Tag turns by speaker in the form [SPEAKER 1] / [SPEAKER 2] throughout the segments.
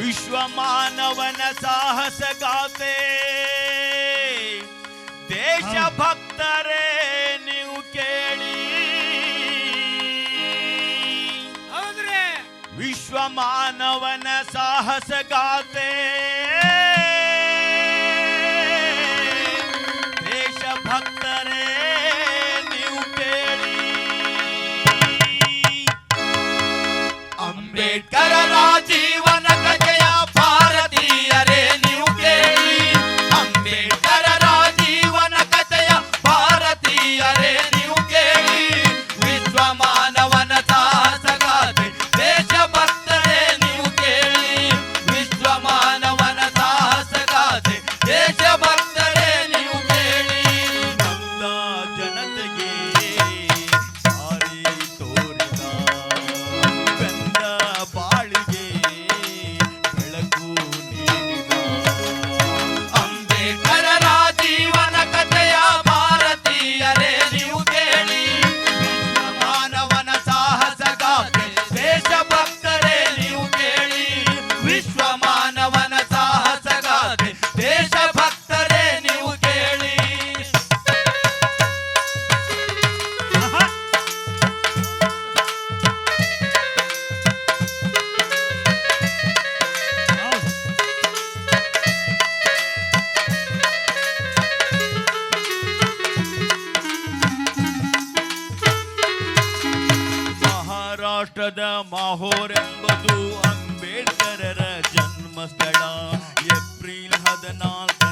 [SPEAKER 1] ವಿಶ್ವಮಾನವನ ಸಾಹಸ ಗಾತೆ. ದೇಶ ಭಕ್ತರೇ ನೀವು ಕೇಳಿ. ವಿಶ್ವಮಾನವನ ಸಾಹಸ ಗಾತೆ.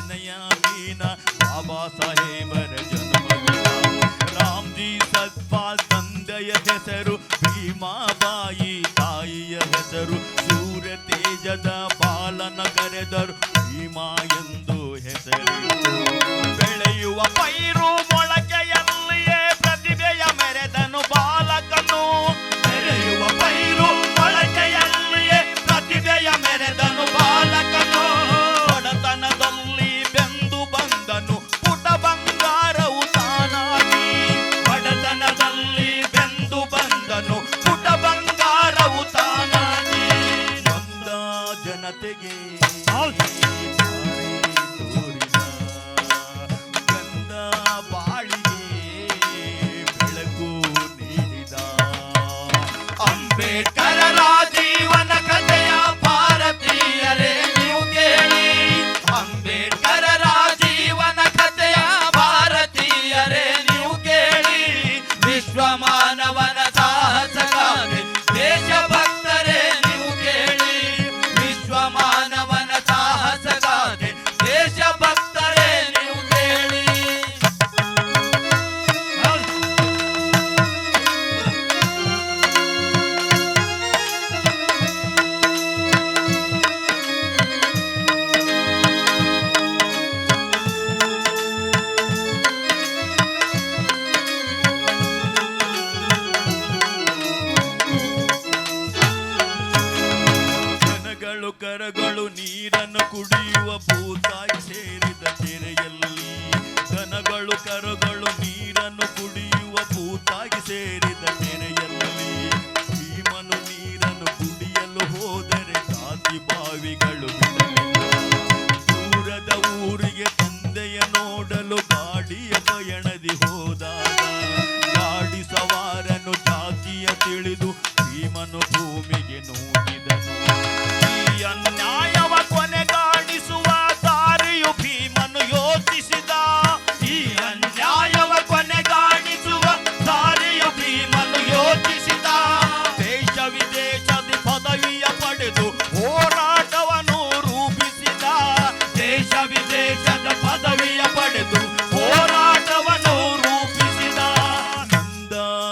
[SPEAKER 1] ಮನೆಯ ಮೀನ ಬಾಬಾ ಸಾಹೇಬರ ಜನ್ಮದಿನ. ರಾಮ್ಜಿ ಸತ್ಪಾಲ್ ತಂದೆಯ ಹೆಸರು, ಭೀಮಾಬಾಯಿ ತಾಯಿಯ ಹೆಸರು ಸೂರ್ಯ ತೇಜದ ಪಾಲನ ಕರೆದರು ಭೀಮಾ ಎಂದು ಹೆಸರು.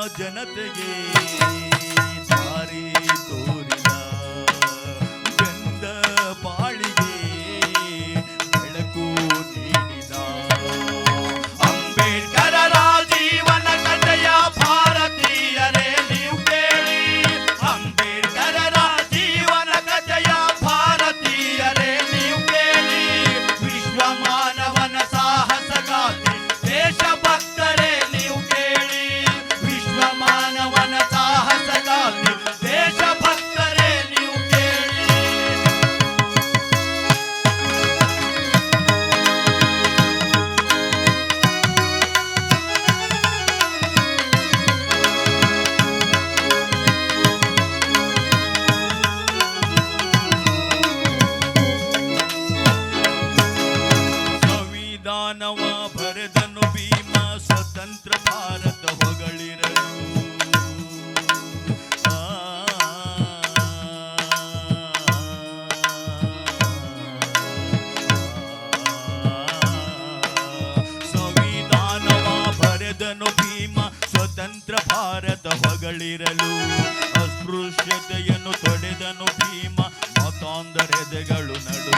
[SPEAKER 1] ಜನತೆಗೆ ಸಾರಿ ತೋರಿ ಅಸ್ಪೃಶ್ಯತೆಯನ್ನು ತೊಡೆದನು ಭೀಮ ಮತ್ತೊಂದರೆದೆಗಳು ನಡುಗಿರಲು